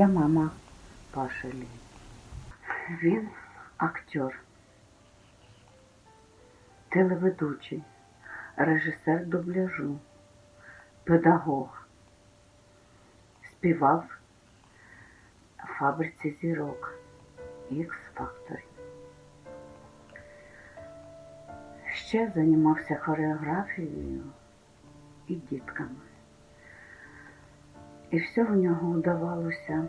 Я мама Паші Лі. Він актер, телеведучий, режисер дубляжу, педагог. Співав в фабриці зірок Ікс Факторі. Ще займався хореографією і дітками. І все в нього вдавалося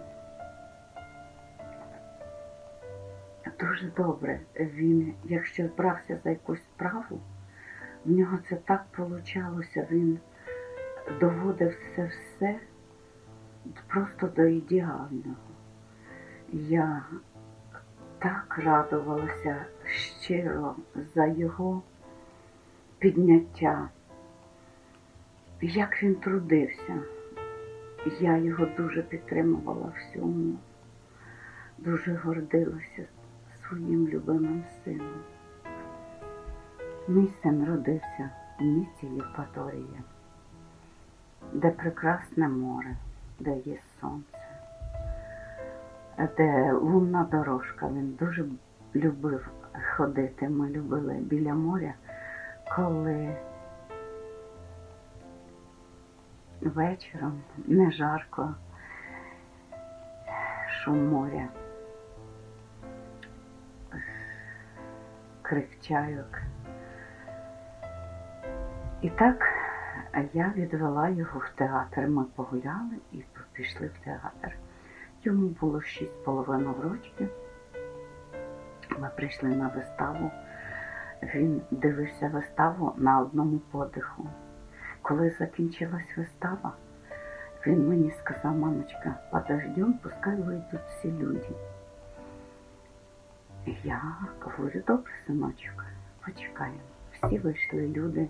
дуже добре. Він, якщо брався за якусь справу, в нього це так получалося. Він доводив все все просто до ідеального. Я так радувалася щиро за його підняття, як він трудився. Я його дуже підтримувала всьому, дуже гордилася своїм любимим сином. Мій син родився в місті Євпаторія, де прекрасне море, де є сонце, де лунна дорожка. Він дуже любив ходити. Ми любили біля моря, коли вечором не жарко, шум моря, крик чайок. І так я відвела його в театр. Ми погуляли і пішли в театр. Йому було шість з половиною років. Ми прийшли на виставу. Він дивився виставу на одному подиху. Коли закінчилась вистава, він мені сказав, мамочка, подождем, пускай вийдуть всі люди. Я говорю, добре, синочок, почекаємо. Всі вийшли люди.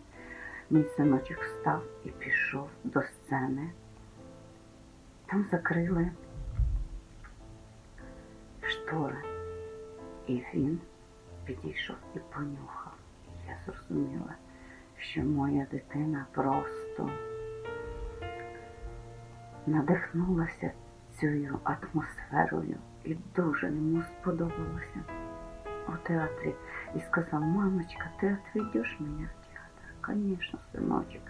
Мій синочок встав і пішов до сцени. Там закрили штори. І він підійшов і понюхав. І я зрозуміла, що моя дитина просто надихнулася цією атмосферою і дуже йому сподобалося у театрі. І сказав, мамочка, ти відведеш мене в театр? Звісно, синочок.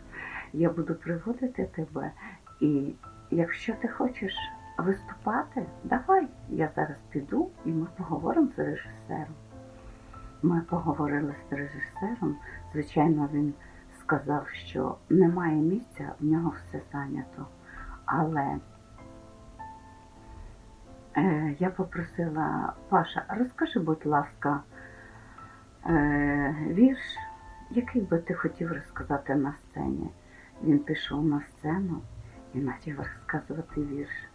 Я буду приводити тебе. І якщо ти хочеш виступати, давай, я зараз піду і ми поговоримо з режисером. Ми поговорили з режисером. Звичайно, він сказав, що немає місця, в нього все зайнято. Але е, я попросила Паша, розкажи, будь ласка, е, вірш, який би ти хотів розказати на сцені. Він пішов на сцену і почав розказувати вірш.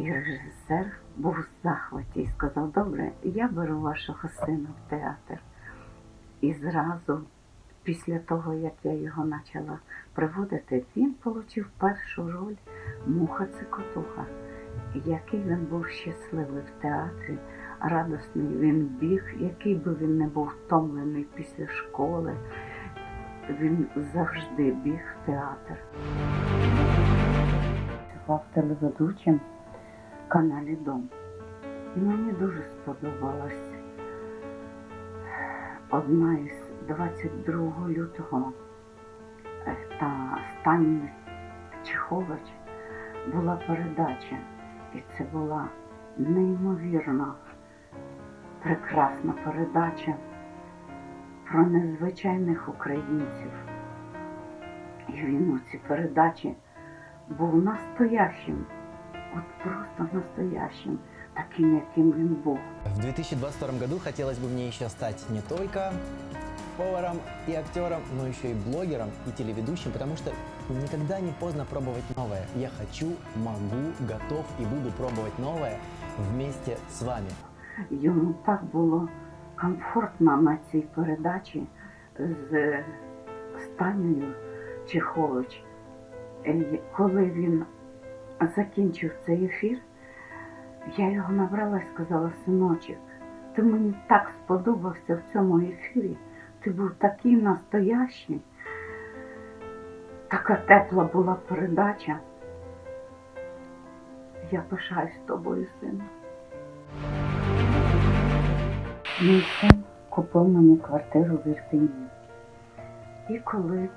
І режисер був в захваті і сказав, добре, я беру вашого сина в театр. І зразу, після того, як я його почала приводити, він отримав першу роль Муха Цикотуха, який він був щасливий в театрі, радісний він біг, який би він не був втомлений після школи, він завжди біг в театр. Працював телеведучим каналі Дом. І мені дуже сподобалась одна із 22 лютого е, та Стані Чехович була передача. І це була неймовірно прекрасна передача про незвичайних українців. І він у цій передачі був настоящим от просто настоящим, таким, яким він був. В 2022 году хотелось бы мне еще стать не только поваром и актером, но еще и блогером и телеведущим, потому что никогда не поздно пробовать новое. Я хочу, могу, готов и буду пробовать новое вместе с вами. Йому так було комфортно на цій передачі з Станею Чехович. Е, Коли він закінчив цей ефір, я його набрала і сказала, синочок, ти мені так сподобався в цьому ефірі. Ти був такий настоящий. Така тепла була передача. Я пишаюсь тобою, сину. Мій син купив мені квартиру в Ірпіні. І коли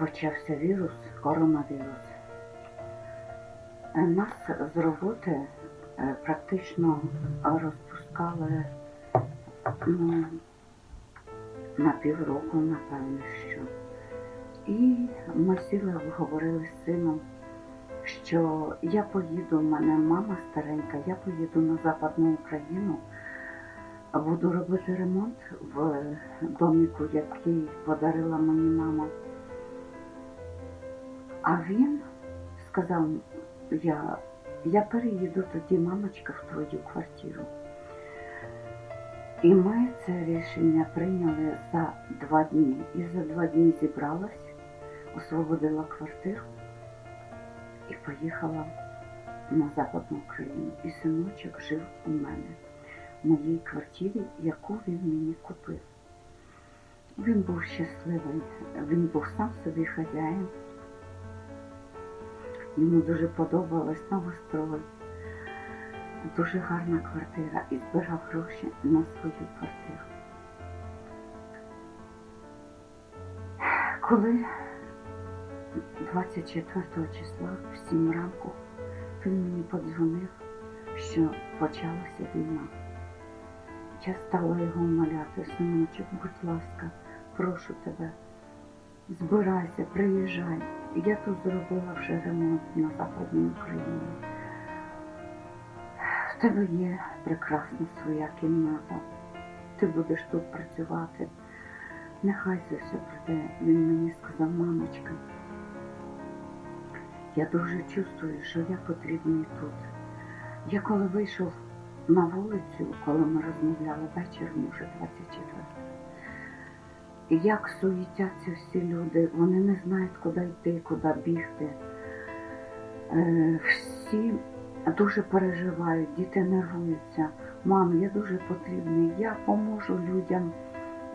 почався вірус, коронавірус, е, нас з роботи е, практично розпускали ну, на півроку, напевно, що. І ми сіли, говорили з сином, що я поїду, в мене мама старенька, я поїду на Западну Україну, буду робити ремонт в доміку, який подарила мені мама. А він сказав, я, я переїду тоді, мамочка, в твою квартиру. І ми це рішення прийняли за два дні. І за два дні зібралась, освободила квартиру і поїхала на Западну Україну. І синочок жив у мене в моїй квартирі, яку він мені купив. Він був щасливий, він був сам собі хазяїн. Йому дуже подобалось новострой. Дуже гарна квартира і збирав гроші на свою квартиру. Коли 24 числа в 7 ранку він мені подзвонив, що почалася війна. Я стала його умоляти, синочок, будь ласка, прошу тебе, збирайся, приїжджай. Я тут зробила вже ремонт на Западній Україні. В тебе є прекрасна своя кімната. Ти будеш тут працювати. Нехай це все прийде. Він мені сказав, мамочка, я дуже чувствую, що я потрібний тут. Я коли вийшов на вулицю, коли ми розмовляли вечором, уже 24 і як суетяться всі люди, вони не знають, куди йти, куди бігти. Е, всі дуже переживають, діти нервуються. Мам, я дуже потрібний, я поможу людям.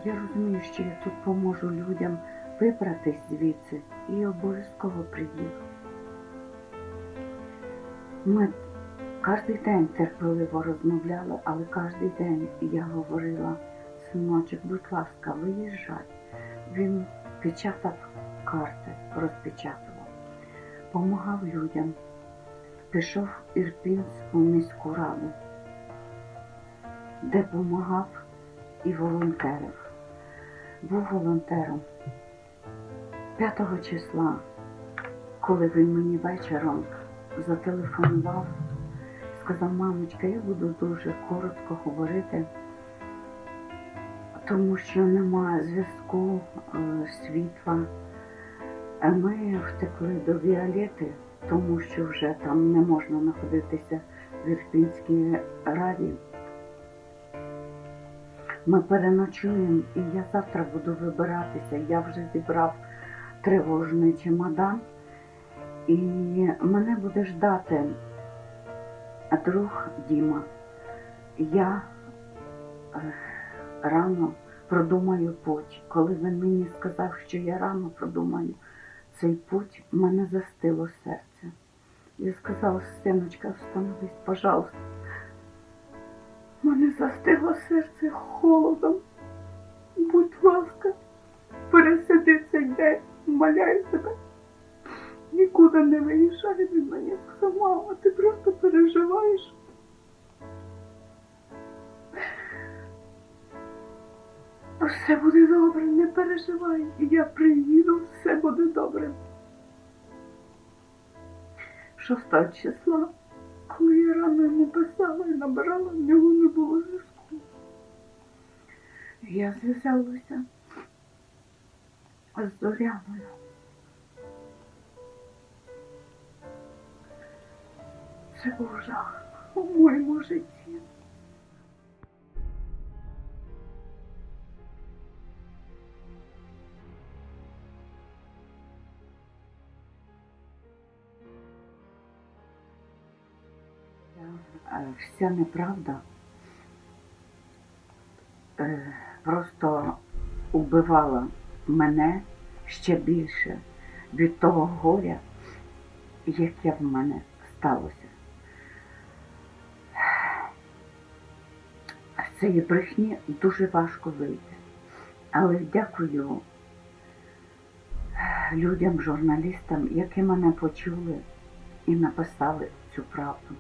Я розумію, що я тут поможу людям вибратись звідси і обов'язково приїду. Ми кожен день терпеливо розмовляли, але кожен день я говорила, синочок, будь ласка, виїжджай. Він печатав карти, розпечатував, помагав людям пішов в Ірпінську міську раду, де допомагав і волонтерів. Був волонтером 5 числа, коли він мені вечором зателефонував, сказав, мамочка, я буду дуже коротко говорити, тому що немає зв'язку, е, світла. Ми втекли до Віолети, тому що вже там не можна знаходитися в Ірпінській раді. Ми переночуємо, і я завтра буду вибиратися. Я вже зібрав тривожний чемодан, і мене буде ждати друг Діма. Я е, рано продумаю путь. Коли він мені сказав, що я рано продумаю цей путь, в мене застило серце. Я сказала, синочка, встановись, пожалуйста. Мене застигло серце холодом. Будь ласка, пересиди цей день, моляю тебе. Нікуди не виїжджай, він мені сказав, мама, ти просто переживаєш. Все буде добре, не переживай. Я приїду, все буде добре. 6 числа, коли я рано йому писала і набирала, в нього не було зв'язку. Я зв'язалася з Зоряною. Це був жах у моєму житті. Вся неправда е, просто убивала мене ще більше. від того горя, яке в мене сталося. З цієї брехні дуже важко вийти. Але дякую людям, журналістам, які мене почули і написали цю правду.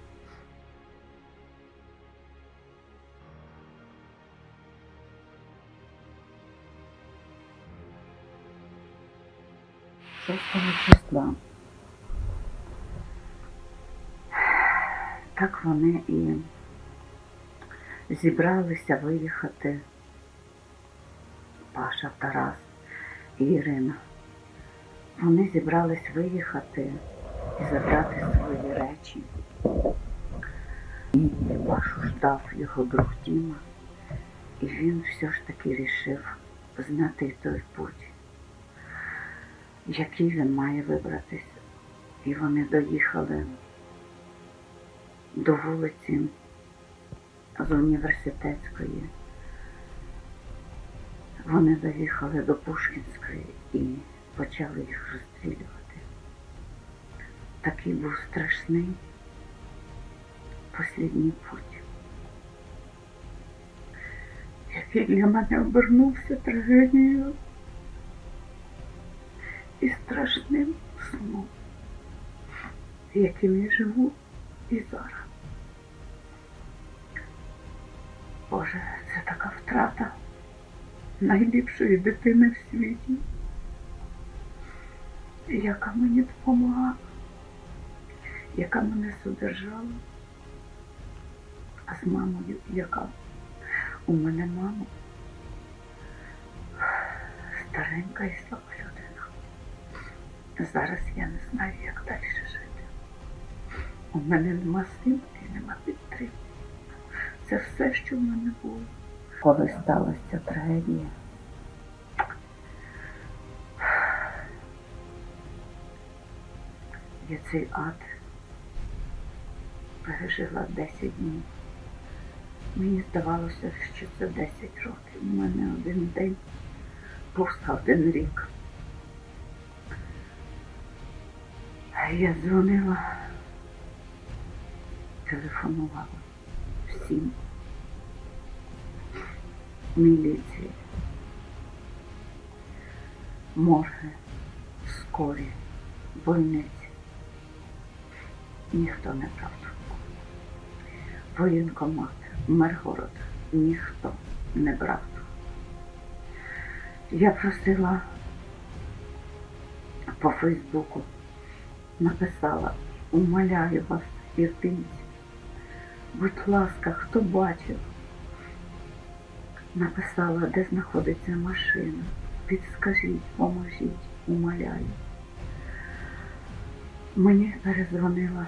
Шостого числа. Так вони і зібралися виїхати Паша, Тарас і Ірина. Вони зібрались виїхати і забрати свої речі. І Пашу ждав його друг Діма, і він все ж таки рішив знати той путь, який він має вибратися. І вони доїхали до вулиці з університетської. Вони доїхали до Пушкінської і почали їх розстрілювати. Такий був страшний послідній путь, який для мене обернувся трагедією і страшним сном, яким я живу і зараз. Боже, це така втрата найліпшої дитини в світі, яка мені допомагала, яка мене содержала, а з мамою, яка у мене мама старенька і людина. Зараз я не знаю, як далі жити. У мене нема сил і нема підтримки. Це все, що в мене було. Коли сталася трагедія, я цей ад пережила 10 днів. Мені здавалося, що це 10 років. У мене один день був один рік. Я дзвонила, телефонувала всім міліції, морги, скорі, больниці. Ніхто не брав. Воєнкомат, Миргород, ніхто не брав. Я просила по Фейсбуку, написала, умоляю вас, єдинці, будь ласка, хто бачив, написала, де знаходиться машина. Підскажіть, поможіть, умоляю. Мені перезвонила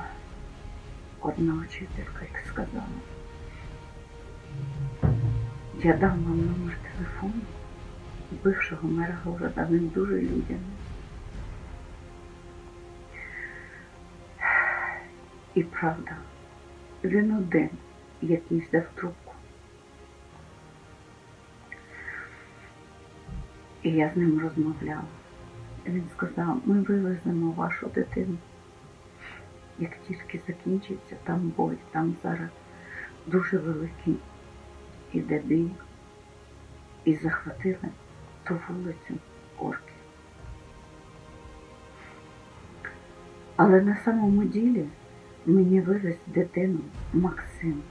одна учителька і сказала, я дам вам номер телефону бившого мера города, він дуже людяний. І правда, він один, який взяв трубку. І я з ним розмовляла. Він сказав, ми вивеземо вашу дитину. Як тільки закінчиться там бой, там зараз дуже великий іде бій. І захватили ту вулицю орки. Але на самому ділі мені вивез дитину Максим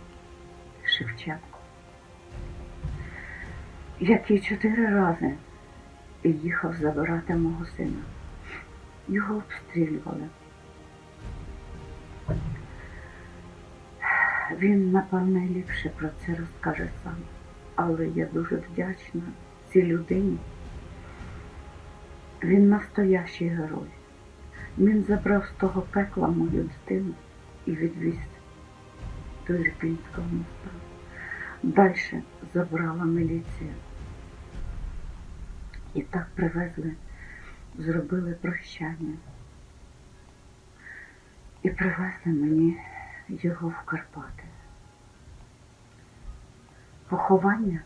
Шевченко, який чотири рази їхав забирати мого сина. Його обстрілювали. Він, напевно, ліпше про це розкаже сам. Але я дуже вдячна цій людині. Він настоящий герой. Він забрав з того пекла мою дитину і відвіз до Ірпінського моста. Далі забрала міліція. І так привезли, зробили прощання. І привезли мені його в Карпати. Поховання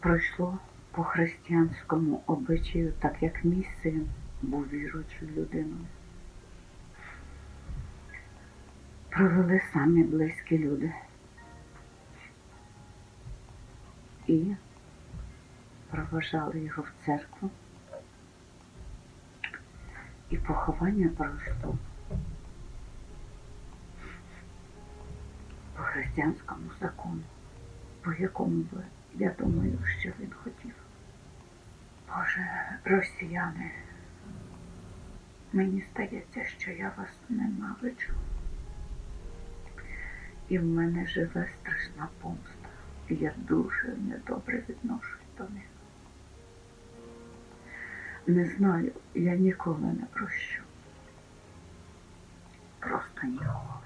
пройшло по християнському обичаю, так як мій син був віруючою людиною. Провели самі близькі люди. І проважали його в церкву. І поховання пройшло по християнському закону, по якому би, я думаю, що він хотів. Боже, росіяни, мені здається, що я вас ненавиджу. І в мене живе страшна помста. Я дуже недобре відношусь до них. Не знаю, я ніколи не прощу. Просто ніколи.